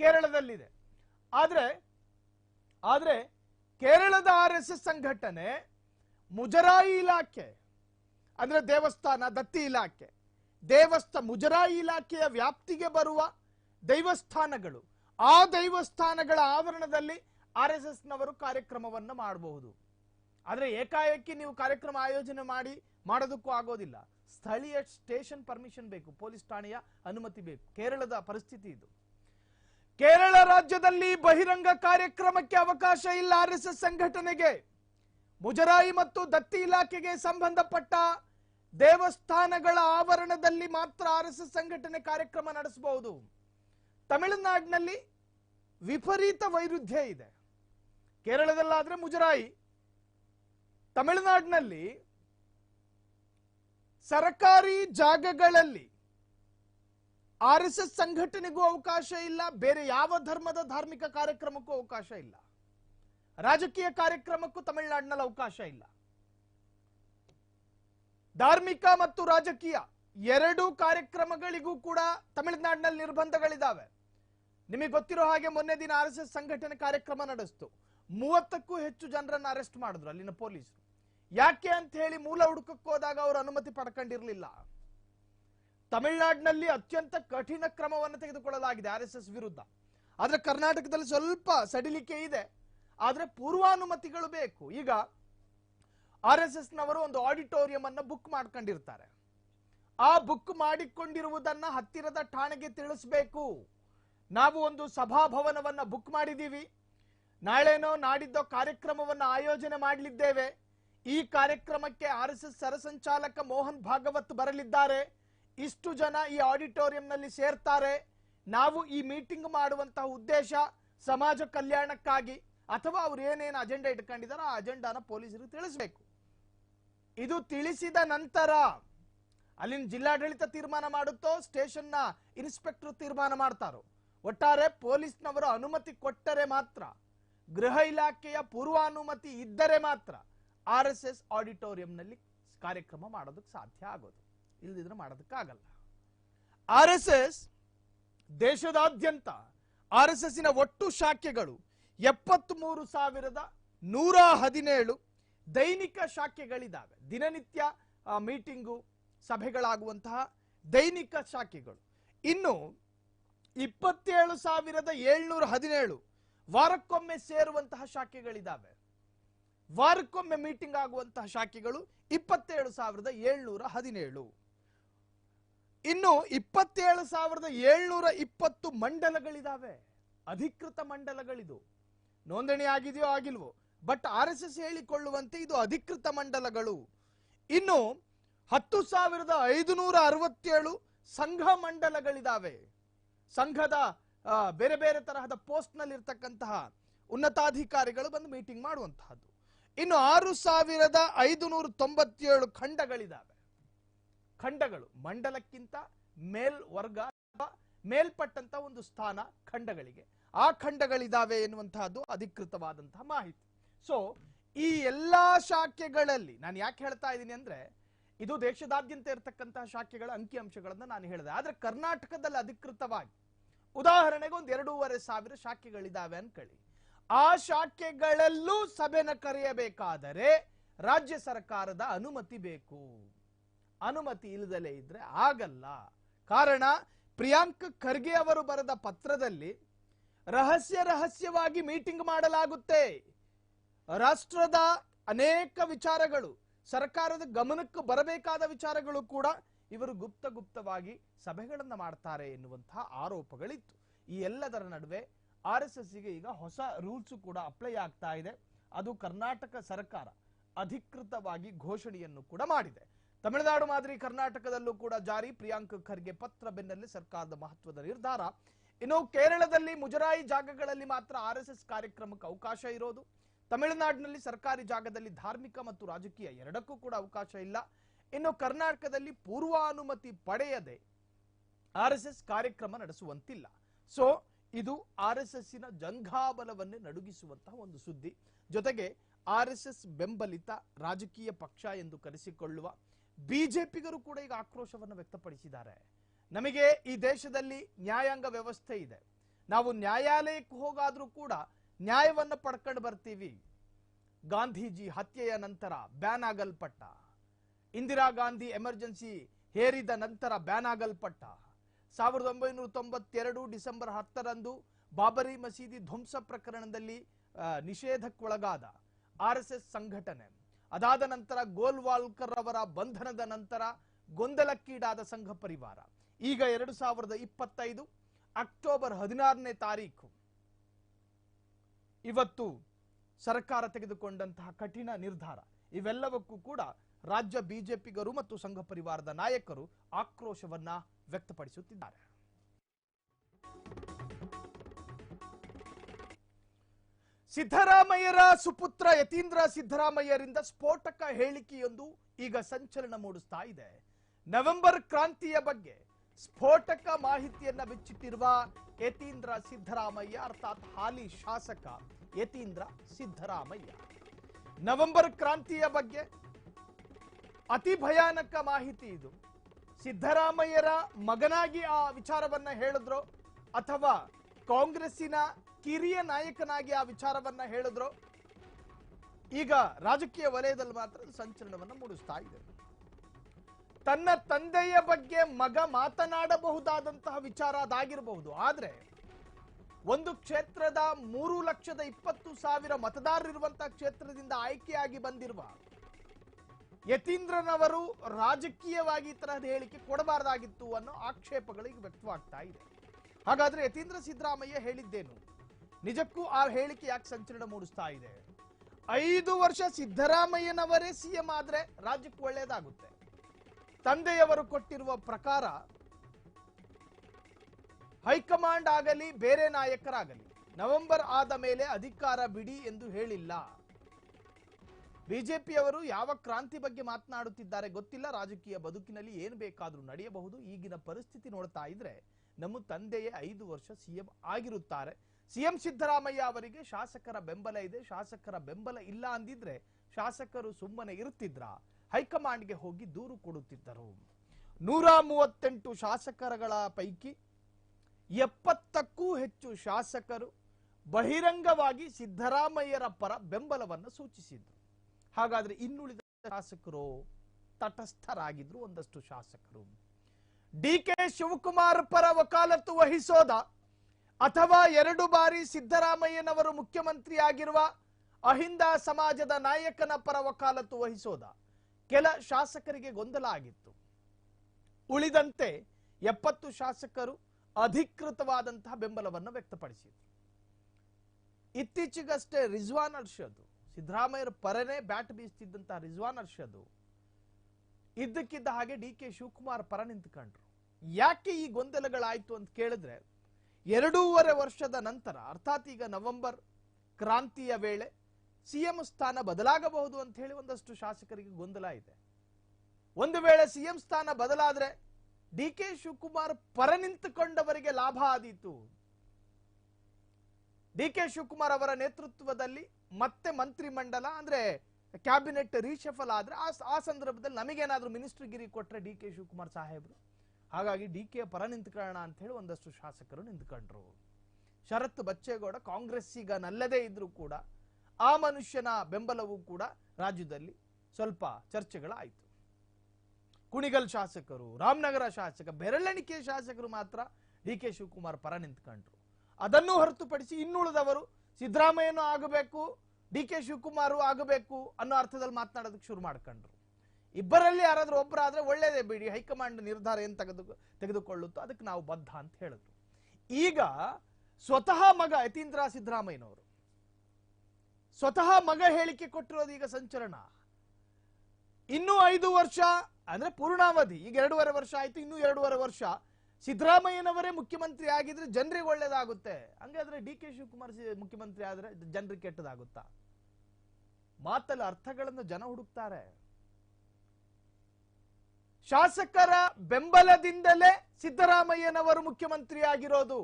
ಕೇರಳದಲ್ಲಿದೆ. ಆದರೆ ಆದರೆ ಕೇರಳದ ಆರ್ ಎಸ್ ಎಸ್ ಸಂಘಟನೆ ಮುಜರಾಯಿ ಇಲಾಖೆ, ಅಂದ್ರೆ ದೇವಸ್ಥಾನ, ದತ್ತಿ ಇಲಾಖೆ, ದೇವಸ್ಥ, ಮುಜರಾಯಿ ಇಲಾಖೆಯ ವ್ಯಾಪ್ತಿಗೆ ಬರುವ ದೈವಸ್ಥಾನಗಳು, ಆ ದೈವಸ್ಥಾನಗಳ ಆವರಣದಲ್ಲಿ ಆರ್ ಎಸ್ ಎಸ್ನವರು ಕಾರ್ಯಕ್ರಮವನ್ನು ಮಾಡಬಹುದು. ಆದರೆ ಏಕಾಏಕಿ ನೀವು ಕಾರ್ಯಕ್ರಮ ಆಯೋಜನೆ ಮಾಡಿ, ಮಾಡೋದಕ್ಕೂ ಆಗೋದಿಲ್ಲ. ಸ್ಥಳೀಯ ಸ್ಟೇಷನ್ ಪರ್ಮಿಷನ್ ಬೇಕು, ಪೊಲೀಸ್ ಠಾಣೆಯ ಅನುಮತಿ ಬೇಕು. ಕೇರಳದ ಪರಿಸ್ಥಿತಿ ಇದು. ಕೇರಳ ರಾಜ್ಯದಲ್ಲಿ ಬಹಿರಂಗ ಕಾರ್ಯಕ್ರಮಕ್ಕೆ ಅವಕಾಶ ಇಲ್ಲ ಆರ್ ಎಸ್ ಎಸ್ ಸಂಘಟನೆಗೆ. ಮುಜರಾಯಿ ಮತ್ತು ದತ್ತಿ ಇಲಾಖೆಗೆ ಸಂಬಂಧಪಟ್ಟ ದೇವಸ್ಥಾನಗಳ ಆವರಣದಲ್ಲಿ ಮಾತ್ರ ಆರ್ ಎಸ್ ಎಸ್ ಸಂಘಟನೆ ಕಾರ್ಯಕ್ರಮ ನಡೆಸಬಹುದು. ತಮಿಳುನಾಡಿನಲ್ಲಿ ವಿಪರೀತ ವೈರುಧ್ಯ ಇದೆ. ಕೇರಳದಲ್ಲಾದ್ರೆ ಮುಜರಾಯಿ, ತಮಿಳುನಾಡಿನಲ್ಲಿ ಸರ್ಕಾರಿ ಜಾಗಗಳಲ್ಲಿ ಆರ್ ಎಸ್ ಎಸ್ ಸಂಘಟನೆಗೂ ಅವಕಾಶ ಇಲ್ಲ, ಬೇರೆ ಯಾವ ಧರ್ಮದ ಧಾರ್ಮಿಕ ಕಾರ್ಯಕ್ರಮಕ್ಕೂ ಅವಕಾಶ ಇಲ್ಲ. ರಾಜಕೀಯ ಕಾರ್ಯಕ್ರಮಕ್ಕೂ ತಮಿಳುನಾಡಿನಲ್ಲಿ ಅವಕಾಶ ಇಲ್ಲ. ಧಾರ್ಮಿಕ ಮತ್ತು ರಾಜಕೀಯ ಎರಡೂ ಕಾರ್ಯಕ್ರಮಗಳಿಗೂ ಕೂಡ ತಮಿಳುನಾಡಿನಲ್ಲಿ ನಿರ್ಬಂಧಗಳಿದ್ದಾವೆ. ನಿಮಗೆ ಗೊತ್ತಿರೋ ಹಾಗೆ ಮೊನ್ನೆ ದಿನ ಆರ್ ಎಸ್ ಎಸ್ ಸಂಘಟನೆ ಕಾರ್ಯಕ್ರಮ ನಡೆಸ್ತು. ಮೂವತ್ತಕ್ಕೂ ಹೆಚ್ಚು ಜನರನ್ನು ಅರೆಸ್ಟ್ ಮಾಡಿದ್ರು ಅಲ್ಲಿನ ಪೊಲೀಸರು. ಯಾಕೆ ಅಂತ ಹೇಳಿ ಮೂಲ ಹುಡುಕಕ್ಕೆ ಹೋದಾಗ ಅವರು ಅನುಮತಿ ಪಡ್ಕೊಂಡಿರ್ಲಿಲ್ಲ. ತಮಿಳುನಾಡಿನಲ್ಲಿ ಅತ್ಯಂತ ಕಠಿಣ ಕ್ರಮವನ್ನು ತೆಗೆದುಕೊಳ್ಳಲಾಗಿದೆ ಆರ್ ಎಸ್ ವಿರುದ್ಧ. ಆದರೆ ಕರ್ನಾಟಕದಲ್ಲಿ ಸ್ವಲ್ಪ ಸಡಿಲಿಕೆ ಇದೆ. ಆದರೆ ಪೂರ್ವಾನುಮತಿಗಳು ಬೇಕು. ಈಗ ಆರ್ ಎಸ್ ಎಸ್ನವರು ಒಂದು ಆಡಿಟೋರಿಯಂ ಅನ್ನು ಬುಕ್ ಮಾಡ್ಕೊಂಡಿರ್ತಾರೆ. ಆ ಬುಕ್ ಮಾಡಿಕೊಂಡಿರುವುದನ್ನ ಹತ್ತಿರದ ಠಾಣೆಗೆ ತಿಳಿಸಬೇಕು. ನಾವು ಒಂದು ಸಭಾಭವನವನ್ನ ಬುಕ್ ಮಾಡಿದ್ದೀವಿ ನಾಳೆನೋ ನಾಡಿದ್ದೋ ಕಾರ್ಯಕ್ರಮವನ್ನ ಆಯೋಜನೆ ಮಾಡಲಿದ್ದೇವೆ. ಈ ಕಾರ್ಯಕ್ರಮಕ್ಕೆ ಆರ್ ಎಸ್ ಎಸ್ ಸರಸಂಚಾಲಕ ಮೋಹನ್ ಭಾಗವತ್ ಬರಲಿದ್ದಾರೆ. ಇಷ್ಟು ಜನ ಈ ಆಡಿಟೋರಿಯಂನಲ್ಲಿ ಸೇರ್ತಾರೆ. ನಾವು ಈ ಮೀಟಿಂಗ್ ಮಾಡುವಂತಹ ಉದ್ದೇಶ ಸಮಾಜ ಕಲ್ಯಾಣಕ್ಕಾಗಿ ಅಥವಾ ಅವ್ರು ಏನೇನು ಅಜೆಂಡಾ ಇಟ್ಕೊಂಡಿದಾರೋ ಆ ಅಜೆಂಡಾನ ಪೊಲೀಸರಿಗೆ ತಿಳಿಸಬೇಕು. ಇದು ತಿಳಿಸಿದ ನಂತರ ಅಲ್ಲಿನ ಜಿಲ್ಲಾಡಳಿತ ತೀರ್ಮಾನ ಮಾಡುತ್ತೋ, ಸ್ಟೇಷನ್ನ ಇನ್ಸ್ಪೆಕ್ಟರ್ ತೀರ್ಮಾನ ಮಾಡ್ತಾರೋ? ಒಟ್ಟಾರೆ ಪೊಲೀಸ್ನವರು ಅನುಮತಿ ಕೊಟ್ಟರೆ ಮಾತ್ರ, ಗೃಹ ಇಲಾಖೆಯ ಪೂರ್ವಾನುಮತಿ ಇದ್ದರೆ ಮಾತ್ರ ಆರ್ ಎಸ್ ಎಸ್ ಆಡಿಟೋರಿಯಂನಲ್ಲಿ ಕಾರ್ಯಕ್ರಮ ಮಾಡೋದಕ್ಕೆ ಸಾಧ್ಯ ಆಗೋದು. ಇಲ್ದಿದ್ರೆ ಮಾಡೋದಕ್ಕಾಗಲ್ಲ. ಆರ್ ಎಸ್ ಎಸ್ ದೇಶದಾದ್ಯಂತ ಆರ್ ಎಸ್ ಎಸ್ಸಿನ ಒಟ್ಟು ಶಾಖೆಗಳು ಎಪ್ಪತ್ಮೂರು ಸಾವಿರದ ನೂರ ಹದಿನೇಳು ದೈನಿಕ ಶಾಖೆಗಳಿದ್ದಾವೆ ದಿನನಿತ್ಯ ಮೀಟಿಂಗು, ಸಭೆಗಳಾಗುವಂತಹ ದೈನಿಕ ಶಾಖೆಗಳು. ಇನ್ನು ಇಪ್ಪತ್ತೇಳು ಸಾವಿರದ ಏಳ್ನೂರ ಹದಿನೇಳು ವಾರಕ್ಕೊಮ್ಮೆ ಸೇರುವಂತಹ ಶಾಖೆಗಳಿದ್ದಾವೆ ವಾರಕ್ಕೊಮ್ಮೆ ಮೀಟಿಂಗ್ ಆಗುವಂತಹ ಶಾಖೆಗಳು ಇಪ್ಪತ್ತೇಳು ಸಾವಿರದ ಏಳ್ನೂರ ಹದಿನೇಳು. ಇನ್ನು ಇಪ್ಪತ್ತೇಳು ಸಾವಿರದ ಏಳ್ನೂರ ಇಪ್ಪತ್ತು ಮಂಡಲಗಳಿದಾವೆ. ಅಧಿಕೃತ ಮಂಡಲಗಳಿದು. ನೋಂದಣಿ ಆಗಿದೆಯೋ ಆಗಿಲ್ವೋ, ಬಟ್ ಆರ್ ಎಸ್ ಎಸ್ ಹೇಳಿಕೊಳ್ಳುವಂತೆ ಇದು ಅಧಿಕೃತ ಮಂಡಲಗಳು. ಇನ್ನು ಹತ್ತು ಸಾವಿರದ ಐದುನೂರ ಅರವತ್ತೇಳು ಸಂಘ ಮಂಡಲಗಳಿದಾವೆ. ಸಂಘದ ಬೇರೆ ಬೇರೆ ತರಹದ ಪೋಸ್ಟ್ನಲ್ಲಿ ಇರ್ತಕ್ಕಂತಹ ಉನ್ನತಾಧಿಕಾರಿಗಳು ಬಂದು ಮೀಟಿಂಗ್ ಮಾಡುವಂತಹದ್ದು. ಇನ್ನು ಆರು ಸಾವಿರದ ಐದುನೂರ ತೊಂಬತ್ತೇಳು ಖಂಡಗಳಿದಾವೆ. ಖಂಡಗಳು, ಮಂಡಲಕ್ಕಿಂತ ಮೇಲ್ವರ್ಗ ಮೇಲ್ಪಟ್ಟಂತ ಒಂದು ಸ್ಥಾನ ಖಂಡಗಳಿಗೆ. ಆ ಖಂಡಗಳಿದಾವೆ ಎನ್ನುವಂತಹದ್ದು ಅಧಿಕೃತವಾದಂತಹ ಮಾಹಿತಿ. ಸೊ ಈ ಎಲ್ಲಾ ಶಾಖೆಗಳಲ್ಲಿ ನಾನು ಯಾಕೆ ಹೇಳ್ತಾ ಇದ್ದೀನಿ ಅಂದ್ರೆ, ಇದು ದೇಶದಾದ್ಯಂತ ಇರತಕ್ಕಂತಹ ಶಾಖೆಗಳ ಅಂಕಿಅಂಶಗಳನ್ನ ನಾನು ಹೇಳಿದೆ. ಆದ್ರೆ ಕರ್ನಾಟಕದಲ್ಲಿ ಅಧಿಕೃತವಾಗಿ ಉದಾಹರಣೆಗೆ ಒಂದು ಎರಡೂವರೆ ಸಾವಿರ ಶಾಖೆಗಳಿದಾವೆ ಅನ್ಕೊಳ್ಳಿ. ಆ ಶಾಖೆಗಳಲ್ಲೂ ಸಭೆನ ಕರೆಯಬೇಕಾದರೆ ರಾಜ್ಯ ಸರ್ಕಾರದ ಅನುಮತಿ ಬೇಕು. ಅನುಮತಿ ಇಲ್ಲದಲೇ ಇದ್ರೆ ಆಗಲ್ಲ. ಕಾರಣ ಪ್ರಿಯಾಂಕ್ ಖರ್ಗೆ ಅವರು ಬರೆದ ಪತ್ರದಲ್ಲಿ ರಹಸ್ಯ ರಹಸ್ಯವಾಗಿ ಮೀಟಿಂಗ್ ಮಾಡಲಾಗುತ್ತೆ. ರಾಷ್ಟ್ರದ ಅನೇಕ ವಿಚಾರಗಳು, ಸರ್ಕಾರದ ಗಮನಕ್ಕೆ ಬರಬೇಕಾದ ವಿಚಾರಗಳು ಕೂಡ ಇವರು ಗುಪ್ತ ಗುಪ್ತವಾಗಿ ಸಭೆಗಳನ್ನು ಮಾಡ್ತಾರೆ ಎನ್ನುವಂತಹ ಆರೋಪಗಳಿತ್ತು. ಈ ಎಲ್ಲದರ ನಡುವೆ ಆರ್ ಎಸ್ ಎಸ್ ಈಗ ಹೊಸ ರೂಲ್ಸ್ ಕೂಡ ಅಪ್ಲೈ ಆಗ್ತಾ ಇದೆ. ಅದು ಕರ್ನಾಟಕ ಸರ್ಕಾರ ಅಧಿಕೃತವಾಗಿ ಘೋಷಣೆಯನ್ನು ಕೂಡ ಮಾಡಿದೆ. ತಮಿಳುನಾಡು ಮಾದರಿ ಕರ್ನಾಟಕದಲ್ಲೂ ಕೂಡ ಜಾರಿ. ಪ್ರಿಯಾಂಕ್ ಖರ್ಗೆ ಪತ್ರ ಬೆನ್ನಲ್ಲೇ ಸರ್ಕಾರದ ಮಹತ್ವದ ನಿರ್ಧಾರ. ಇನ್ನು ಕೇರಳದಲ್ಲಿ ಮುಜರಾಯಿ ಜಾಗಗಳಲ್ಲಿ ಮಾತ್ರ ಆರ್ ಎಸ್ ಎಸ್ ಕಾರ್ಯಕ್ರಮಕ್ಕೆ ಅವಕಾಶ ಇರೋದು. ತಮಿಳುನಾಡಿನಲ್ಲಿ ಸರ್ಕಾರಿ ಜಾಗದಲ್ಲಿ ಧಾರ್ಮಿಕ ಮತ್ತು ರಾಜಕೀಯ ಎರಡಕ್ಕೂ ಕೂಡ ಅವಕಾಶ ಇಲ್ಲ. ಇನ್ನು ಕರ್ನಾಟಕದಲ್ಲಿ ಪೂರ್ವಾನುಮತಿ ಪಡೆಯದೆ ಆರ್ ಎಸ್ ಎಸ್ ಕಾರ್ಯಕ್ರಮ ನಡೆಸುವಂತಿಲ್ಲ. ಸೊ, ಇದು ಆರ್ ಎಸ್ ಜಂಘಾಬಲವನ್ನೇ ನಡುಗಿಸುವಂತಹ ಒಂದು ಸುದ್ದಿ. ಜೊತೆಗೆ ಆರ್ ಬೆಂಬಲಿತ ರಾಜಕೀಯ ಪಕ್ಷ ಎಂದು ಕರೆಸಿಕೊಳ್ಳುವ ಬಿಜೆಪಿಗರು ಕೂಡ ಈಗ ಆಕ್ರೋಶವನ್ನು ವ್ಯಕ್ತಪಡಿಸಿದ್ದಾರೆ. ನಮಗೆ ಈ ದೇಶದಲ್ಲಿ ನ್ಯಾಯಾಂಗ ವ್ಯವಸ್ಥೆ ಇದೆ. ನಾವು ನ್ಯಾಯಾಲಯಕ್ಕೆ ಹೋಗಾದ್ರೂ ಕೂಡ ನ್ಯಾಯವನ್ನು ಪಡ್ಕೊಂಡು ಬರ್ತೀವಿ. ಗಾಂಧೀಜಿ ಹತ್ಯೆಯ ನಂತರ ಬ್ಯಾನ್ ಆಗಲ್ಪಟ್ಟ. ಇಂದಿರಾ ಗಾಂಧಿ ಎಮರ್ಜೆನ್ಸಿ ಹೇರಿದ ನಂತರ ಬ್ಯಾನ್ ಆಗಲ್ಪಟ್ಟ. ಸಾವಿರದ ಒಂಬೈನೂರ ತೊಂಬತ್ತೆರಡು ಡಿಸೆಂಬರ್ ಹತ್ತರಂದು ಬಾಬರಿ ಮಸೀದಿ ಧ್ವಂಸ ಪ್ರಕರಣದಲ್ಲಿ ನಿಷೇಧಕ್ಕೊಳಗಾದ ಆರ್ ಎಸ್ ಎಸ್ ಸಂಘಟನೆ. ಅದಾದ ನಂತರ ಗೋಲ್ವಾಲ್ಕರ್ ಅವರ ಬಂಧನದ ನಂತರ ಗೊಂದಲಕ್ಕೀಡಾದ ಸಂಘ ಪರಿವಾರ. ಈಗ ಎರಡು ಸಾವಿರದ ಇಪ್ಪತ್ತೈದು ಅಕ್ಟೋಬರ್ ಹದಿನಾರನೇ ತಾರೀಕು. ಇವತ್ತು ಸರ್ಕಾರ ತೆಗೆದುಕೊಂಡಂತಹ ಕಠಿಣ ನಿರ್ಧಾರ. ಇವೆಲ್ಲವಕ್ಕೂ ಕೂಡ ರಾಜ್ಯ ಬಿಜೆಪಿಗರು ಮತ್ತು ಸಂಘ ಪರಿವಾರದ ನಾಯಕರು ಆಕ್ರೋಶವನ್ನ ವ್ಯಕ್ತಪಡಿಸುತ್ತಿದ್ದಾರೆ. ಸಿದ್ದರಾಮಯ್ಯರ ಸುಪುತ್ರ ಯತೀಂದ್ರ ಸಿದ್ದರಾಮಯ್ಯರಿಂದ ಸ್ಫೋಟಕ ಹೇಳಿಕೆಯೊಂದು ಈಗ ಸಂಚಲನ ಮೂಡಿಸ್ತಾ ಇದೆ. ನವೆಂಬರ್ ಕ್ರಾಂತಿಯ ಬಗ್ಗೆ ಸ್ಫೋಟಕ ಮಾಹಿತಿಯನ್ನ ಬಿಚ್ಚಿಟ್ಟಿರುವ ಯತೀಂದ್ರ ಸಿದ್ದರಾಮಯ್ಯ, ಅರ್ಥಾತ್ ಹಾಲಿ ಶಾಸಕ ಯತೀಂದ್ರ ಸಿದ್ದರಾಮಯ್ಯ. ನವೆಂಬರ್ ಕ್ರಾಂತಿಯ ಬಗ್ಗೆ ಅತಿ ಭಯಾನಕ ಮಾಹಿತಿ ಇದು. ಸಿದ್ದರಾಮಯ್ಯರ ಮಗನಾಗಿ ಆ ವಿಚಾರವನ್ನ ಹೇಳಿದ್ರು ಅಥವಾ ಕಾಂಗ್ರೆಸ್ಸಿನ ಕಿರಿಯ ನಾಯಕನಾಗಿ ಆ ವಿಚಾರವನ್ನ ಹೇಳಿದ್ರು. ಈಗ ರಾಜಕೀಯ ವಲಯದಲ್ಲಿ ಮಾತ್ರ ಸಂಚಲನವನ್ನು ಮೂಡಿಸ್ತಾ ಇದೆ. ತನ್ನ ತಂದೆಯ ಬಗ್ಗೆ ಮಗ ಮಾತನಾಡಬಹುದಾದಂತಹ ವಿಚಾರ ಅದಾಗಿರಬಹುದು. ಆದ್ರೆ ಒಂದು ಕ್ಷೇತ್ರದ ಮೂರು ಲಕ್ಷದ ಇಪ್ಪತ್ತು ಸಾವಿರ ಮತದಾರರಿರುವಂತಹ ಕ್ಷೇತ್ರದಿಂದ ಆಯ್ಕೆಯಾಗಿ ಬಂದಿರುವ ಯತೀಂದ್ರನವರು ರಾಜಕೀಯವಾಗಿ ಈ ತರಹದ ಹೇಳಿಕೆ ಕೊಡಬಾರದಾಗಿತ್ತು ಅನ್ನೋ ಆಕ್ಷೇಪಗಳಿಗೆ ವ್ಯಕ್ತವಾಗ್ತಾ ಇದೆ. ಹಾಗಾದ್ರೆ ಯತೀಂದ್ರ ಸಿದ್ದರಾಮಯ್ಯ ಹೇಳಿದ್ದೇನು? ನಿಜಕ್ಕೂ ಆ ಹೇಳಿಕೆ ಯಾಕೆ ಸಂಚಲನ ಮೂಡಿಸ್ತಾ ಇದೆ? ಐದು ವರ್ಷ ಸಿದ್ದರಾಮಯ್ಯನವರೇ ಸಿಎಂ ಆದ್ರೆ ರಾಜ್ಯಕ್ಕೆ ಒಳ್ಳೆಯದಾಗುತ್ತೆ ತಂದೆಯವರು ಕೊಟ್ಟಿರುವ ಪ್ರಕಾರ ಹೈಕಮಾಂಡ್ ಆಗಲಿ, ಬೇರೆ ನಾಯಕರಾಗಲಿ, ನವೆಂಬರ್ ಆದ ಮೇಲೆ ಅಧಿಕಾರ ಬಿಡಿ ಎಂದು ಹೇಳಿಲ್ಲ. ಬಿಜೆಪಿಯವರು ಯಾವ ಕ್ರಾಂತಿ ಬಗ್ಗೆ ಮಾತನಾಡುತ್ತಿದ್ದಾರೆ ಗೊತ್ತಿಲ್ಲ. ರಾಜಕೀಯ ಬದುಕಿನಲ್ಲಿ ಏನು ಬೇಕಾದರೂ ನಡೆಯಬಹುದು. ಈಗಿನ ಪರಿಸ್ಥಿತಿ ನೋಡ್ತಾ ಇದ್ರೆ ನಮ್ಮ ತಂದೆಯೇ ಐದು ವರ್ಷ ಸಿಎಂ ಆಗಿರುತ್ತಾರೆ. ಸಿಎಂ ಸಿದ್ದರಾಮಯ್ಯ ಅವರಿಗೆ ಶಾಸಕರ ಬೆಂಬಲ ಇದೆ. ಶಾಸಕರ ಬೆಂಬಲ ಇಲ್ಲ ಅಂದಿದ್ರೆ ಶಾಸಕರು ಸುಮ್ಮನೆ ಇರುತ್ತಿದ್ರ ಹೈಕಮಾಂಡ್ಗೆ ಹೋಗಿ ದೂರು ಕೊಡುತ್ತಿದ್ದರು. ನೂರ ಮೂವತ್ತೆಂಟು ಶಾಸಕರಗಳ ಪೈಕಿ ಎಪ್ಪತ್ತಕ್ಕೂ ಹೆಚ್ಚು ಶಾಸಕರು ಬಹಿರಂಗವಾಗಿ ಸಿದ್ದರಾಮಯ್ಯರ ಪರ ಬೆಂಬಲವನ್ನು ಸೂಚಿಸಿದ್ರು. ಹಾಗಾದ್ರೆ ಇನ್ನುಳಿದ ಶಾಸಕರು ತಟಸ್ಥರಾಗಿದ್ರು ಒಂದಷ್ಟು ಶಾಸಕರು. ಡಿ ಕೆ ಶಿವಕುಮಾರ್ ಪರ ವಕಾಲತ್ತು ವಹಿಸೋದ? ಅಥವಾ ಎರಡು ಬಾರಿ ಸಿದ್ದರಾಮಯ್ಯನವರು ಮುಖ್ಯಮಂತ್ರಿಯಾಗಿರುವ ಅಹಿಂದ ಸಮಾಜದ ನಾಯಕನ ಪರ ವಕಾಲತ್ತು ವಹಿಸೋದ. ಕೆಲ ಶಾಸಕರಿಗೆ ಗೊಂದಲ ಆಗಿತ್ತು. ಉಳಿದಂತೆ ಎಪ್ಪತ್ತು ಶಾಸಕರು ಅಧಿಕೃತವಾದಂತಹ ಬೆಂಬಲವನ್ನು ವ್ಯಕ್ತಪಡಿಸಿದರು. ಇತ್ತೀಚೆಗಷ್ಟೇ ರಿಜ್ವಾನ್ ಅರ್ಷದ್ ಸಿದ್ದರಾಮಯ್ಯರ ಪರನೇ ಬ್ಯಾಟ್ ಬೀಸ್ತಿದ್ದಂತಹ ರಿಜ್ವಾನ್ ಅರ್ಷದ್ ಇದ್ದಕ್ಕಿದ್ದ ಹಾಗೆ ಡಿ ಕೆ ಶಿವಕುಮಾರ್ ಪರ ನಿಂತ್ಕೊಂಡ್ರು. ಯಾಕೆ ಈ ಗೊಂದಲಗಳಾಯ್ತು ಅಂತ ಕೇಳಿದ್ರೆ ಎರಡೂವರೆ ವರ್ಷದ ನಂತರ, ಅರ್ಥಾತ್ ಈಗ ನವೆಂಬರ್ ಕ್ರಾಂತಿಯ ವೇಳೆ ಸಿಎಂ ಸ್ಥಾನ ಬದಲಾಗಬಹುದು ಅಂತ ಹೇಳಿ ಒಂದಷ್ಟು ಶಾಸಕರಿಗೆ ಗೊಂದಲ ಇದೆ. ಒಂದು ವೇಳೆ ಸಿಎಂ ಸ್ಥಾನ ಬದಲಾದ್ರೆ ಡಿ ಕೆ ಶಿವಕುಮಾರ್ ಪರ ನಿಂತುಕೊಂಡವರಿಗೆ ಲಾಭ ಆದೀತು. ಡಿ ಕೆ ಶಿವಕುಮಾರ್ ಅವರ ನೇತೃತ್ವದಲ್ಲಿ ಮತ್ತೆ ಮಂತ್ರಿಮಂಡಲ, ಅಂದ್ರೆ ಕ್ಯಾಬಿನೆಟ್ ರೀಶಫಲ್ ಆದ್ರೆ ಆ ಸಂದರ್ಭದಲ್ಲಿ ನಮಗೇನಾದ್ರೂ ಮಿನಿಸ್ಟ್ರಿಗಿರಿ ಕೊಟ್ರೆ ಡಿ ಕೆ ಶಿವಕುಮಾರ್ ಸಾಹೇಬ್ರು? ಹಾಗಾಗಿ ಡಿ ಕೆ ಪರ ನಿಂತ್ಕೊಳ್ಳೋಣ ಅಂತ ಹೇಳಿ ಒಂದಷ್ಟು ಶಾಸಕರು ನಿಂತ್ಕೊಂಡ್ರು. ಶರತ್ ಬಚ್ಚೇಗೌಡ ಕಾಂಗ್ರೆಸ್ಸಿಗನಲ್ಲದೇ ಇದ್ರೂ ಕೂಡ, ಆ ಮನುಷ್ಯನ ಬೆಂಬಲವೂ ಕೂಡ ರಾಜ್ಯದಲ್ಲಿ ಸ್ವಲ್ಪ ಚರ್ಚೆಗಳಾಯಿತು. ಕುಣಿಗಲ್ ಶಾಸಕರು, ರಾಮನಗರ ಶಾಸಕ, ಬೆರಳೆಣಿಕೆ ಶಾಸಕರು ಮಾತ್ರ ಡಿ ಕೆ ಶಿವಕುಮಾರ್ ಪರ ನಿಂತ್ಕೊಂಡ್ರು. ಅದನ್ನು ಹೊರತುಪಡಿಸಿ ಇನ್ನುಳಿದವರು ಸಿದ್ದರಾಮಯ್ಯನೂ ಆಗಬೇಕು, ಡಿ ಕೆ ಶಿವಕುಮಾರು ಆಗಬೇಕು ಅನ್ನೋ ಅರ್ಥದಲ್ಲಿ ಮಾತನಾಡೋದಕ್ಕೆ ಶುರು ಮಾಡ್ಕೊಂಡ್ರು. ಇಬ್ಬರಲ್ಲಿ ಯಾರಾದರೂ ಒಬ್ಬರಾದರೆ ಒಳ್ಳೇದೇ ಬಿಡಿ, ಹೈಕಮಾಂಡ್ ನಿರ್ಧಾರ ಏನು ತೆಗೆದು, ತೆಗೆದುಕೊಳ್ಳುತ್ತೋ ಅದಕ್ಕೆ ನಾವು ಬದ್ಧ ಅಂತ ಹೇಳಿದ್ರು. ಈಗ ಸ್ವತಃ ಮಗ ಯತೀಂದ್ರ ಸಿದ್ದರಾಮಯ್ಯನವರು. ಸ್ವತಃ ಮಗ ಹೇಳಿಕೆ ಕೊಟ್ಟಿರೋದು ಈಗ ಸಂಚಲನ ಇನ್ನೂ ಐದು ವರ್ಷ, ಅಂದ್ರೆ ಪೂರ್ಣಾವಧಿ, ಈಗ ಎರಡೂವರೆ ವರ್ಷ ಆಯ್ತು, ಇನ್ನೂ ಎರಡೂವರೆ ವರ್ಷ. ಸಿದ್ದರಾಮಯ್ಯನವರೇ ಮುಖ್ಯಮಂತ್ರಿ ಆಗಿದ್ರೆ ಜನರಿಗೆ ಒಳ್ಳೇದಾಗುತ್ತೆ. ಹಂಗಾದ್ರೆ ಡಿ ಕೆ ಶಿವಕುಮಾರ್ ಮುಖ್ಯಮಂತ್ರಿ ಆದ್ರೆ ಜನರಿಗೆ ಕೆಟ್ಟದಾಗುತ್ತಾ? ಮಾತಲ್ಲಿ ಅರ್ಥಗಳನ್ನು ಜನ ಹುಡುಕ್ತಾರೆ. ಶಾಸಕರ ಬೆಂಬಲದಿಂದಲೇ ಸಿದ್ದರಾಮಯ್ಯನವರು ಮುಖ್ಯಮಂತ್ರಿ ಆಗಿರೋದು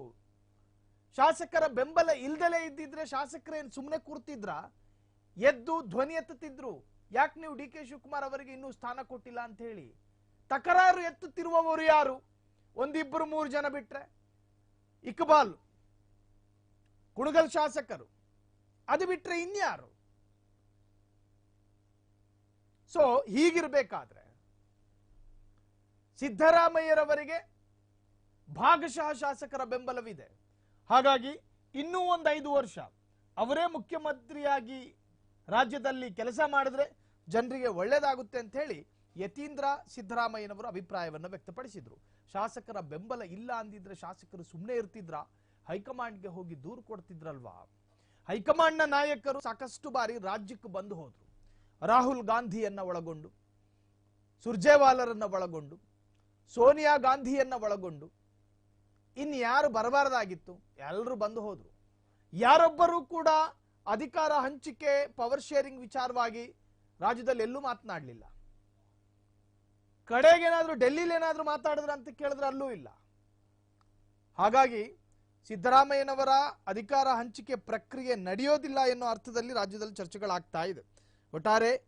ಶಾಸಕರ ಬೆಂಬಲ ಇಲ್ದಲೇ ಇದ್ದಿದ್ರೆ ಶಾಸಕರೇನು ಸುಮ್ಮನೆ ಕೂರ್ತಿದ್ರ? ಎದ್ದು ಧ್ವನಿ ಎತ್ತುತ್ತಿದ್ರು. ಯಾಕೆ ನೀವು ಡಿ ಕೆ ಶಿವಕುಮಾರ್ ಅವರಿಗೆ ಇನ್ನೂ ಸ್ಥಾನ ಕೊಟ್ಟಿಲ್ಲ ಅಂತ ಹೇಳಿ. ತಕರಾರು ಎತ್ತುತ್ತಿರುವವರು ಯಾರು? ಒಂದಿಬ್ಬರು ಮೂರು ಜನ ಬಿಟ್ರೆ? ಇಕ್ಬಾಲ್, ಕುಣಗಲ್ ಶಾಸಕರು. ಅದು ಬಿಟ್ರೆ ಇನ್ಯಾರು? ಸೊ ಹೀಗಿರ್ಬೇಕಾದ್ರೆ ಸಿದ್ದರಾಮಯ್ಯರವರಿಗೆ ಭಾಗಶಃ ಶಾಸಕರ ಬೆಂಬಲವಿದೆ. ಹಾಗಾಗಿ ಇನ್ನೂ ಒಂದು ಐದು ವರ್ಷ ಅವರೇ ಮುಖ್ಯಮಂತ್ರಿಯಾಗಿ ರಾಜ್ಯದಲ್ಲಿ ಕೆಲಸ ಮಾಡಿದ್ರೆ ಜನರಿಗೆ ಒಳ್ಳೇದಾಗುತ್ತೆ ಅಂತ ಹೇಳಿ ಯತೀಂದ್ರ ಸಿದ್ದರಾಮಯ್ಯನವರು ಅಭಿಪ್ರಾಯವನ್ನು ವ್ಯಕ್ತಪಡಿಸಿದ್ರು. ಶಾಸಕರ ಬೆಂಬಲ ಇಲ್ಲ ಅಂದಿದ್ರೆ ಶಾಸಕರು ಸುಮ್ಮನೆ ಇರ್ತಿದ್ರ? ಹೈಕಮಾಂಡ್ಗೆ ಹೋಗಿ ದೂರು ಕೊಡ್ತಿದ್ರಲ್ವಾ? ಹೈಕಮಾಂಡ್ನ ನಾಯಕರು ಸಾಕಷ್ಟು ಬಾರಿ ರಾಜ್ಯಕ್ಕೆ ಬಂದು ಹೋದ್ರು. ರಾಹುಲ್ ಗಾಂಧಿಯನ್ನ ಒಳಗೊಂಡು, ಸುರ್ಜೇವಾಲರನ್ನ ಒಳಗೊಂಡು ಸೋನಿಯಾ ಗಾಂಧಿಯನ್ನ ಒಳಗೊಂಡು ಇನ್ಯಾರು ಬರಬಾರದಾಗಿತ್ತು ಎಲ್ಲರೂ ಬಂದು ಹೋದ್ರು. ಯಾರೊಬ್ಬರೂ ಕೂಡ ಅಧಿಕಾರ ಹಂಚಿಕೆ ಪವರ್ ಶೇರಿಂಗ್ ವಿಚಾರವಾಗಿ ರಾಜ್ಯದಲ್ಲಿ ಎಲ್ಲೂ ಮಾತನಾಡಲಿಲ್ಲ. ಕಡೆಗೇನಾದ್ರೂ ಡೆಲ್ಲಿಲಿ ಏನಾದ್ರೂ ಮಾತಾಡಿದ್ರ ಅಂತ ಕೇಳಿದ್ರೆ ಅಲ್ಲೂ ಇಲ್ಲ. ಹಾಗಾಗಿ ಸಿದ್ದರಾಮಯ್ಯನವರ ಅಧಿಕಾರ ಹಂಚಿಕೆ ಪ್ರಕ್ರಿಯೆ ನಡೆಯೋದಿಲ್ಲ ಎನ್ನುವ ಅರ್ಥದಲ್ಲಿ ರಾಜ್ಯದಲ್ಲಿ ಚರ್ಚೆಗಳಾಗ್ತಾ ಇದೆ. ಒಟ್ಟಾರೆ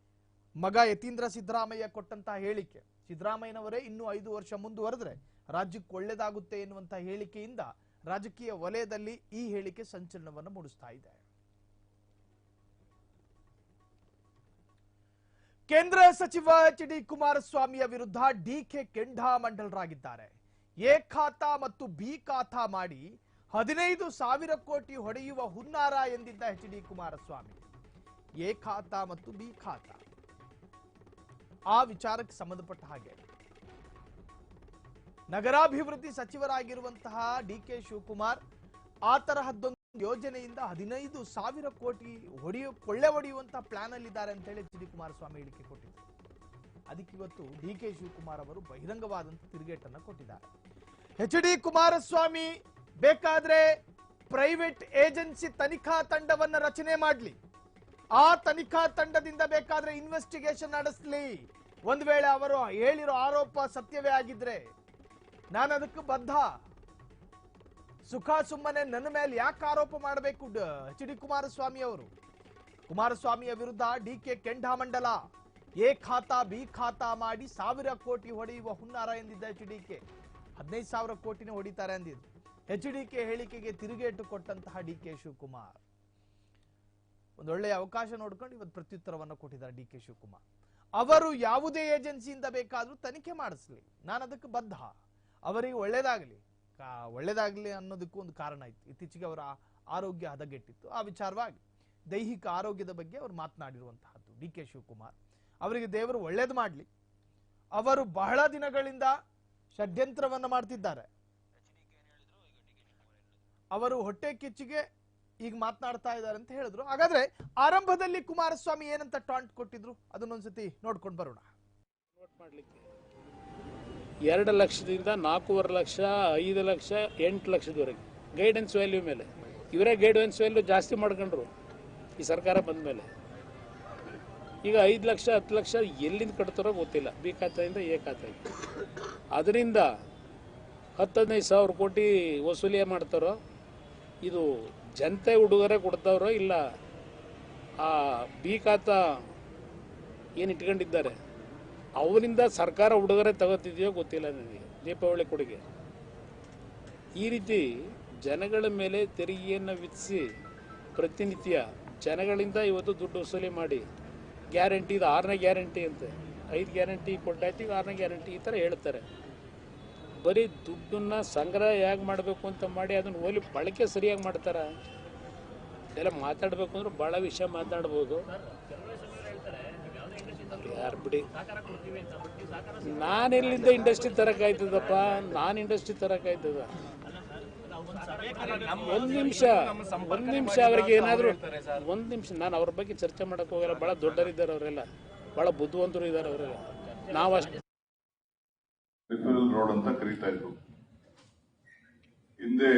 ಮಗ ಯತೀಂದ್ರ ಸಿದ್ದರಾಮಯ್ಯ ಕೊಟ್ಟಂತಹ ಹೇಳಿಕೆ. ಸಿದ್ದರಾಮಯ್ಯನವರೇ ಇನ್ನೂ ಐದು ವರ್ಷ ಮುಂದುವರೆದ್ರೆ ರಾಜ್ಯಕ್ಕೆ ಒಳ್ಳೇದಾಗುತ್ತೆ ಎನ್ನುವಂತಹ ಹೇಳಿಕೆಯಿಂದ ರಾಜಕೀಯ ವಲಯದಲ್ಲಿ ಈ ಹೇಳಿಕೆ ಸಂಚಲನವನ್ನು ಮೂಡಿಸ್ತಾ ಇದೆ. ಕೇಂದ್ರ ಸಚಿವ ಎಚ್ ಡಿ ಕುಮಾರಸ್ವಾಮಿಯ ವಿರುದ್ಧ ಡಿಕೆ ಕೆಂಡಾಮಂಡಲರಾಗಿದ್ದಾರೆ ಎ ಖಾತಾ ಮತ್ತು ಬಿ ಖಾತಾ ಮಾಡಿ ಹದಿನೈದು ಸಾವಿರ ಕೋಟಿ ಹೊಡೆಯುವ ಹುನ್ನಾರ ಎಂದಿದ್ದ H D Kumaraswamy A khata ಮತ್ತು ಬಿ ಖಾತಾ. ಆ ವಿಚಾರಕ್ಕೆ ಸಂಬಂಧಪಟ್ಟ ಹಾಗೆ. ನಗರಾಭಿವೃದ್ಧಿ ಸಚಿವರಾಗಿರುವಂತಹ ಡಿ ಕೆ ಶಿವಕುಮಾರ್ ಆ ತರಹದ್ದೊಂದು ಯೋಜನೆಯಿಂದ ಹದಿನೈದು ಸಾವಿರ ಕೋಟಿ ಹೊಡೆಯೋ, ಕೊಳ್ಳೆ ಹೊಡೆಯುವಂತಹ ಪ್ಲಾನ್ ಅಲ್ಲಿದ್ದಾರೆ ಅಂತ ಹೇಳಿ ಎಚ್ ಡಿ ಕುಮಾರಸ್ವಾಮಿ ಹೇಳಿಕೆ ಕೊಟ್ಟಿದ್ದಾರೆ. ಅದಕ್ಕೆ ಇವತ್ತು ಡಿ ಕೆ ಶಿವಕುಮಾರ್ ಅವರು ಬಹಿರಂಗವಾದಂತಹ ತಿರುಗೇಟನ್ನ ಕೊಟ್ಟಿದ್ದಾರೆ. ಎಚ್ ಡಿ ಕುಮಾರಸ್ವಾಮಿ ಬೇಕಾದ್ರೆ ಪ್ರೈವೇಟ್ ಏಜೆನ್ಸಿ ತನಿಖಾ ತಂಡವನ್ನ ರಚನೆ ಮಾಡಲಿ. ಆ ತನಿಖಾ ತಂಡದಿಂದ ಬೇಕಾದ್ರೆ ಇನ್ವೆಸ್ಟಿಗೇಷನ್ ನಡೆಸಲಿ. ಒಂದ್ ವೇಳೆ ಅವರು ಹೇಳಿರೋ ಆರೋಪ ಸತ್ಯವೇ ಆಗಿದ್ರೆ ನಾನು ಅದಕ್ಕೆ ಬದ್ಧ. ಸುಖ ಸುಮ್ಮನೆ ನನ್ನ ಮೇಲೆ ಯಾಕೆ ಆರೋಪ ಮಾಡಬೇಕು ಎಚ್ ಡಿ ಕುಮಾರಸ್ವಾಮಿ ಅವರು? ಕುಮಾರಸ್ವಾಮಿಯ ವಿರುದ್ಧ ಡಿ ಕೆ ಕೆಂಡಾಮಂಡಲ, ಎ ಖಾತಾ ಬಿ ಖಾತಾ ಮಾಡಿ ಸಾವಿರ ಕೋಟಿ ಹೊಡೆಯುವ ಹುನ್ನಾರ ಎಂದಿದ್ದ ಎಚ್ ಡಿ ಕೆ. ಹದಿನೈದು ಸಾವಿರ ಕೋಟಿನೇ ಹೊಡಿತಾರೆ ಅಂದಿದ್ದು. ಎಚ್ ಡಿ ಕೆ ಹೇಳಿಕೆಗೆ ತಿರುಗೇಟು ಕೊಟ್ಟಂತಹ ಡಿ ಕೆ ಶಿವಕುಮಾರ್. ಒಂದೊಳ್ಳೆಯ ಅವಕಾಶ ನೋಡ್ಕೊಂಡು ಇವತ್ತು ಪ್ರತ್ಯುತ್ತರವನ್ನು ಕೊಟ್ಟಿದ್ದಾರೆ ಡಿ ಕೆ ಶಿವಕುಮಾರ್. ಅವರು ಯಾವುದೇ ಏಜೆನ್ಸಿಯಿಂದ ಬೇಕಾದರೂ ತನಿಖೆ ಮಾಡಿಸ್ಲಿ. ನಾನು ಅದಕ್ಕೆ ಬದ್ಧ. ಅವರಿಗೆ ಒಳ್ಳೇದಾಗಲಿ. ಒಳ್ಳೇದಾಗಲಿ ಅನ್ನೋದಕ್ಕೂ ಒಂದು ಕಾರಣ ಇತ್ತು. ಇತ್ತೀಚೆಗೆ ಅವರ ಆರೋಗ್ಯ ಹದಗೆಟ್ಟಿತ್ತು. ಆ ವಿಚಾರವಾಗಿ ದೈಹಿಕ ಆರೋಗ್ಯದ ಬಗ್ಗೆ ಅವರು ಮಾತನಾಡಿರುವಂತಹದ್ದು. D K Shivakumar. ಅವರಿಗೆ ದೇವರು ಒಳ್ಳೇದು ಮಾಡಲಿ. ಅವರು ಬಹಳ ದಿನಗಳಿಂದ ಷಡ್ಯಂತ್ರವನ್ನು ಮಾಡ್ತಿದ್ದಾರೆ. ಅವರು ಹೊಟ್ಟೆ ಕಿಚ್ಚಿಗೆ ಈಗ ಮಾತನಾಡ್ತಾ ಇದ್ದಾರೆ ಅಂತ ಹೇಳಿದ್ರು. ಹಾಗಾದ್ರೆ ಆರಂಭದಲ್ಲಿ ಕುಮಾರಸ್ವಾಮಿ ಏನಂತ ಟಾಂಟ್ ಕೊಟ್ಟಿದ್ರು? ಅದನ್ನೊಂದ್ಸತಿ ನೋಡ್ಕೊಂಡು ಬರೋಣ. ಎರಡು ಲಕ್ಷದಿಂದ ನಾಲ್ಕೂವರೆ ಲಕ್ಷ, ಐದು ಲಕ್ಷ, ಎಂಟು ಲಕ್ಷದವರೆಗೆ. ಗೈಡೆನ್ಸ್ ವ್ಯಾಲ್ಯೂ ಮೇಲೆ. ಇವರೇ ಗೈಡೆನ್ಸ್ ವ್ಯಾಲ್ಯೂ ಜಾಸ್ತಿ ಮಾಡ್ಕೊಂಡ್ರು ಈ ಸರ್ಕಾರ ಬಂದ ಮೇಲೆ. ಈಗ ಐದು ಲಕ್ಷ, ಹತ್ತು ಲಕ್ಷ ಎಲ್ಲಿಂದ ಕಟ್ತಾರೋ ಗೊತ್ತಿಲ್ಲ. ಬಿ ಖಾತೆಯಿಂದ ಎ ಖಾತೆಯಿಂದ ಅದರಿಂದ ಹತ್ತು ಹದಿನೈದು ಸಾವಿರ ಕೋಟಿ ವಸೂಲಿ ಮಾಡ್ತಾರೋ, ಇದು ಜನತೆ ಉಡುಗೊರೆ ಕೊಡ್ತವ್ರೋ ಇಲ್ಲ, ಆ ಬಿ ಏನು ಇಟ್ಕೊಂಡಿದ್ದಾರೆ? ಅವರಿಂದ ಸರ್ಕಾರ ಉಡುಗೊರೆ ತಗೋತಿದೆಯೋ ಗೊತ್ತಿಲ್ಲ ನನಗೆ, ದೀಪಾವಳಿ ಕೊಡುಗೆ. ಈ ರೀತಿ ಜನಗಳ ಮೇಲೆ ತೆರಿಗೆಯನ್ನು ವಿಧಿಸಿ ಪ್ರತಿನಿತ್ಯ ಜನಗಳಿಂದ ಇವತ್ತು ದುಡ್ಡು ವಸೂಲಿ ಮಾಡಿ, ಗ್ಯಾರಂಟಿ ಇದು ಆರನೇ ಗ್ಯಾರಂಟಿ ಅಂತೆ, ಐದು ಗ್ಯಾರಂಟಿ ಕೊಟ್ಟಾಯ್ತು, ಈಗ ಆರನೇ ಗ್ಯಾರಂಟಿ ಈ ಥರ ಹೇಳ್ತಾರೆ. ಬರೀ ದುಡ್ಡನ್ನ ಸಂಗ್ರಹ ಹೇಗೆ ಮಾಡಬೇಕು ಅಂತ ಮಾಡಿ ಅದನ್ನು ಹೋಲಿ ಬಳಕೆ ಸರಿಯಾಗಿ ಮಾಡ್ತಾರ? ಎಲ್ಲ ಮಾತಾಡಬೇಕು ಅಂದ್ರೆ ಭಾಳ ವಿಷಯ ಮಾತಾಡ್ಬೋದು. ಯಾರು ಬಿಡಿ. ನಾನು ಎಲ್ಲಿಂದ ಇಂಡಸ್ಟ್ರಿ ತರಕಾಯ್ತದಪ್ಪ ನಾನು ಇಂಡಸ್ಟ್ರಿ ತರಕಾಯ್ತದ ಒಂದ್ ನಿಮಿಷ ಒಂದ್ ನಿಮಿಷ ಅವ್ರಿಗೆ ಏನಾದ್ರು, ಒಂದ್ ನಿಮಿಷ, ನಾನು ಅವ್ರ ಬಗ್ಗೆ ಚರ್ಚೆ ಮಾಡಕ್ ಹೋಗಲ್ಲ. ಬಹಳ ದೊಡ್ಡರಿದ್ದಾರೆ ಅವರೆಲ್ಲ. ಬಹಳ ಬುದ್ಧಿವಂತರು ಇದ್ದಾರೆ ಅವರೆಲ್ಲ. ನಾವು ಅಷ್ಟು ರಿಫರಲ್ ರೋಡ್ ಅಂತ ಕರೀತಾ ಇದ್ರು. ಹಿಂದೆ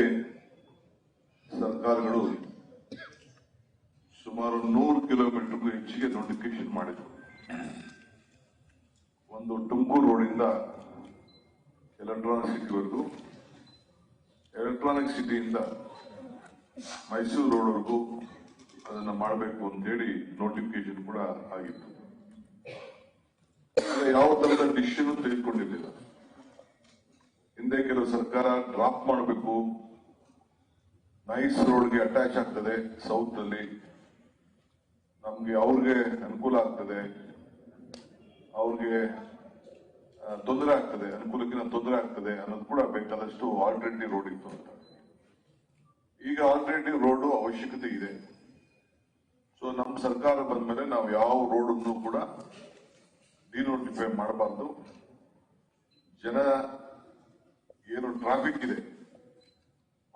ಸರ್ಕಾರಗಳು ಸುಮಾರು ನೂರು ಕಿಲೋಮೀಟರ್ಗೂ ಹೆಚ್ಚಿಗೆ ನೋಟಿಫಿಕೇಶನ್ ಮಾಡಿದ್ರು. ಒಂದು ತುಮಕೂರು ರೋಡಿಂದ ಎಲೆಕ್ಟ್ರಾನಿಕ್ ಸಿಟಿವರೆಗೂ ಎಲೆಕ್ಟ್ರಾನಿಕ್ ಸಿಟಿಯಿಂದ ಮೈಸೂರು ರೋಡ್ವರೆಗೂ ಅದನ್ನ ಮಾಡಬೇಕು ಅಂತೇಳಿ ನೋಟಿಫಿಕೇಶನ್ ಕೂಡ ಆಗಿತ್ತು. ಯಾವ ತರದ ಡಿಸಿಷನ್ ತೆಗೆದುಕೊಂಡಿರಲಿಲ್ಲ. ಹಿಂದೆ ಕೆಲವು ಸರ್ಕಾರ ಡ್ರಾಪ್ ಮಾಡಬೇಕು. ನೈಸ್ ರೋಡ್ಗೆ ಅಟ್ಯಾಚ್ ಆಗ್ತದೆ ಸೌತ್ ಅಲ್ಲಿ. ನಮ್ಗೆ ಅವ್ರಿಗೆ ಅನುಕೂಲ ಆಗ್ತದೆ. ಅವ್ರಿಗೆ ತೊಂದರೆ ಆಗ್ತದೆ ಅನುಕೂಲಕ್ಕಿಂತ ತೊಂದರೆ ಆಗ್ತದೆ ಅನ್ನೋದು ಕೂಡ ಬೇಕಾದಷ್ಟು ಆಲ್ಟರ್ನೇಟಿವ್ ರೋಡ್ ಇತ್ತು ಅಂತ. ಈಗ ಆಲ್ಟರ್ನೇಟಿವ್ ರೋಡ್ ಅವಶ್ಯಕತೆ ಇದೆ. ಸೊ ನಮ್ಮ ಸರ್ಕಾರ ಬಂದ್ಮೇಲೆ ನಾವು ಯಾವ ರೋಡ್ ಅನ್ನು ಕೂಡ ಡಿನೋಟಿಫೈ ಮಾಡಬಾರ್ದು. ಜನ ಏನು ಟ್ರಾಫಿಕ್ ಇದೆ.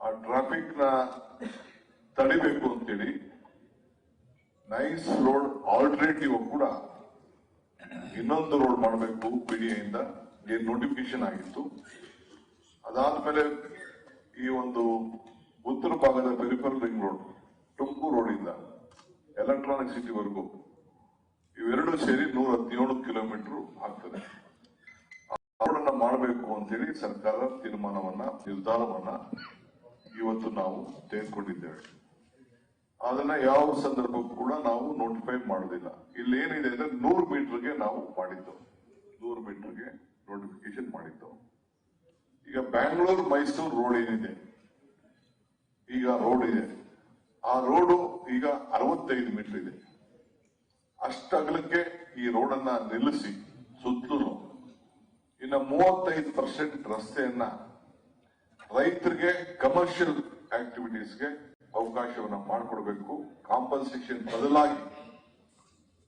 ಆ ಟ್ರಾಫಿಕ್ನ ತಡಿಬೇಕು ಅಂತೇಳಿ ನೈಸ್ ರೋಡ್ ಆಲ್ಟರ್ನೇಟಿವ್ ಕೂಡ ಇನ್ನೊಂದು ರೋಡ್ ಮಾಡಬೇಕು ಪಿಡಿಎಯಿಂದ ಏನ್ ನೋಟಿಫಿಕೇಶನ್ ಆಗಿತ್ತು. ಅದಾದ್ಮೇಲೆ ಈ ಒಂದು ಉತ್ತರ ಭಾಗದ ಪೆರಿಫರಲ್ ರಿಂಗ್ ರೋಡ್ ತುಮಕೂರು ಇಂದ ಎಲೆಕ್ಟ್ರಾನಿಕ್ ಸಿಟಿವರೆಗೂ ಇವೆರಡು ಸೇರಿ ನೂರ ಹದಿನೇಳು ಕಿಲೋಮೀಟರ್ ಆಗ್ತದೆ. ರೋಡನ್ನ ಮಾಡಬೇಕು ಅಂತೇಳಿ ಸರ್ಕಾರ ತೀರ್ಮಾನವನ್ನ, ನಿರ್ಧಾರವನ್ನ ಇವತ್ತು ನಾವು ತೆಗೆದುಕೊಂಡಿದ್ದೇವೆ. ಅದನ್ನ ಯಾವ ಸಂದರ್ಭಕ್ಕೂ ಕೂಡ ನಾವು ನೋಟಿಫೈ ಮಾಡೋದಿಲ್ಲ ಇಲ್ಲಿ ಏನಿದೆ ಅಂದ್ರೆ ನೂರು ಮೀಟರ್ಗೆ ನಾವು ಮಾಡಿದ್ದು. ನೂರು ಮೀಟರ್ಗೆ ನೋಟಿಫಿಕೇಶನ್ ಮಾಡಿದ್ದು. ಈಗ ಬ್ಯಾಂಗ್ಳೂರು ಮೈಸೂರು ರೋಡ್ ಏನಿದೆ? ಈಗ ರೋಡ್ ಇದೆ. ಆ ರೋಡು ಈಗ ಅರವತ್ತೈದು ಮೀಟರ್ ಇದೆ. ಅಷ್ಟಗಲಕ್ಕೆ ಈ ರೋಡನ್ನ ನಿಲ್ಲಿಸಿ ಸುತ್ತಲೂ ಇನ್ನ ಮೂವತ್ತೈದು ಪರ್ಸೆಂಟ್ ರಸ್ತೆಯನ್ನ ರೈತರಿಗೆ ಕಮರ್ಷಿಯಲ್ ಆಕ್ಟಿವಿಟೀಸ್ಗೆ ಅವಕಾಶವನ್ನು ಮಾಡಿಕೊಡ್ಬೇಕು. ಕಾಂಪನ್ಸೇಷನ್ ಬದಲಾಗಿ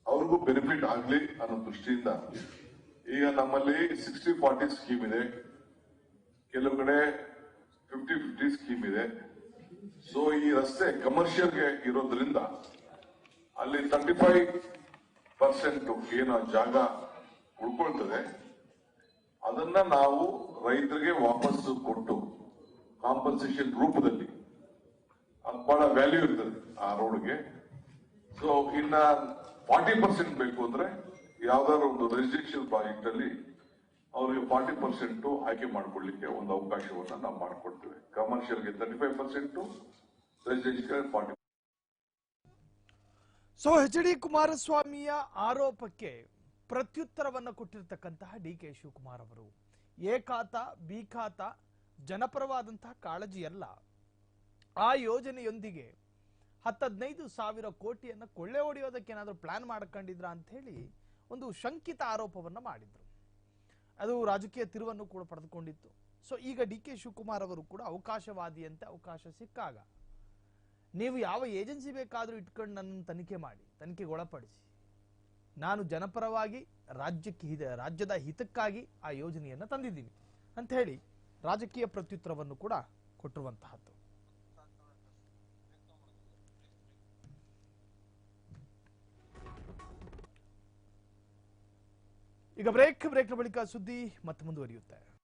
ಅವ್ರಿಗೂ ಬೆನಿಫಿಟ್ ಆಗಲಿ ಅನ್ನೋ ದೃಷ್ಟಿಯಿಂದ ಈಗ ನಮ್ಮಲ್ಲಿ ಸಿಕ್ಸ್ಟಿ ಫಾರ್ಟಿ ಸ್ಕೀಮ್ ಇದೆ. ಕೆಲವು ಕಡೆ ಫಿಫ್ಟಿ ಫಿಫ್ಟಿ ಸ್ಕೀಮ್ ಇದೆ. ಸೊ ಈ ರಸ್ತೆ ಕಮರ್ಷಿಯಲ್ಗೆ ಇರೋದ್ರಿಂದ ಅಲ್ಲಿ ತರ್ಟಿ ಫೈವ್ ಪರ್ಸೆಂಟ್ ಏನೋ ಜಾಗ ಉಳ್ಕೊಳ್ತದೆ. ಅದನ್ನ ನಾವು ರೈತರಿಗೆ ವಾಪಸ್ ಕೊಟ್ಟು ಕಾಂಪನ್ಸೇಷನ್ ರೂಪದಲ್ಲಿ. ಅದು ಬಹಳ ವ್ಯಾಲ್ಯೂ ಇರ್ತದೆ ಆ ರೋಡ್ಗೆ ಸೊ ಇನ್ನ ಫಾರ್ಟಿ ಪರ್ಸೆಂಟ್ ಬೇಕು ಅಂದ್ರೆ ಯಾವ್ದಾದ್ರು ಒಂದು ರೆಸಿಡೆನ್ಷಿಯಲ್ ಪ್ರಾಜೆಕ್ಟ್ ಅಲ್ಲಿ ಅವರಿಗೆ ಫಾರ್ಟಿ ಪರ್ಸೆಂಟ್ ಆಯ್ಕೆ ಮಾಡ್ಕೊಳ್ಲಿಕ್ಕೆ ಒಂದು ಅವಕಾಶವನ್ನ ನಾವು ಮಾಡಿಕೊಡ್ತೇವೆ. ಕಮರ್ಷಿಯಲ್ಗೆ thirty five percent residential forty so H D ಕುಮಾರಸ್ವಾಮಿಯ ಆರೋಪಕ್ಕೆ ಪ್ರತ್ಯುತ್ತರವನ್ನು ಕೊಟ್ಟಿರತಕ್ಕಂತಹ ಡಿ ಕೆ ಶಿವಕುಮಾರ್ ಅವರು. ಎ ಖಾತ ಬಿ ಖಾತ ಜನಪರವಾದಂತಹ ಕಾಳಜಿಯಲ್ಲ ಆ ಯೋಜನೆಯೊಂದಿಗೆ ಹತ್ತದೈದು ಸಾವಿರ ಕೋಟಿಯನ್ನ ಕೊಳ್ಳೆ ಹೊಡೆಯೋದಕ್ಕೆ ಏನಾದರೂ ಪ್ಲಾನ್ ಮಾಡ್ಕೊಂಡಿದ್ರ ಅಂತ ಹೇಳಿ ಒಂದು ಶಂಕಿತ ಆರೋಪವನ್ನ ಮಾಡಿದ್ರು. ಅದು ರಾಜಕೀಯ ತಿರುವನ್ನು ಕೂಡ ಪಡೆದುಕೊಂಡಿತ್ತು. ಸೊ ಈಗ ಡಿ ಕೆ ಶಿವಕುಮಾರ್ ಅವರು ಕೂಡ ಅವಕಾಶವಾದಿಯಂತೆ ಅವಕಾಶ ಸಿಕ್ಕಾಗ. ನೀವು ಯಾವ ಏಜೆನ್ಸಿ ಬೇಕಾದರೂ ಇಟ್ಕೊಂಡು ನನ್ನ ತನಿಖೆ ಮಾಡಿ ತನಿಖೆಗೆ ಒಳಪಡಿಸಿ ನಾನು ಜನಪರವಾಗಿ ರಾಜ್ಯಕ್ಕೆ ರಾಜ್ಯದ ಹಿತಕ್ಕಾಗಿ ಆ ಯೋಜನೆಯನ್ನು ತಂದಿದ್ದೀನಿ ಅಂತ ಹೇಳಿ ರಾಜಕೀಯ ಪ್ರತ್ಯುತ್ತರವನ್ನು ಕೂಡ ಕೊಟ್ಟಿರುವಂತಹದ್ದು. ಈಗ ಬ್ರೇಕ್ ಬ್ರೇಕ್ನ ಬಳಿಕ ಸುದ್ದಿ ಮತ್ತೆ ಮುಂದುವರಿಯುತ್ತೆ.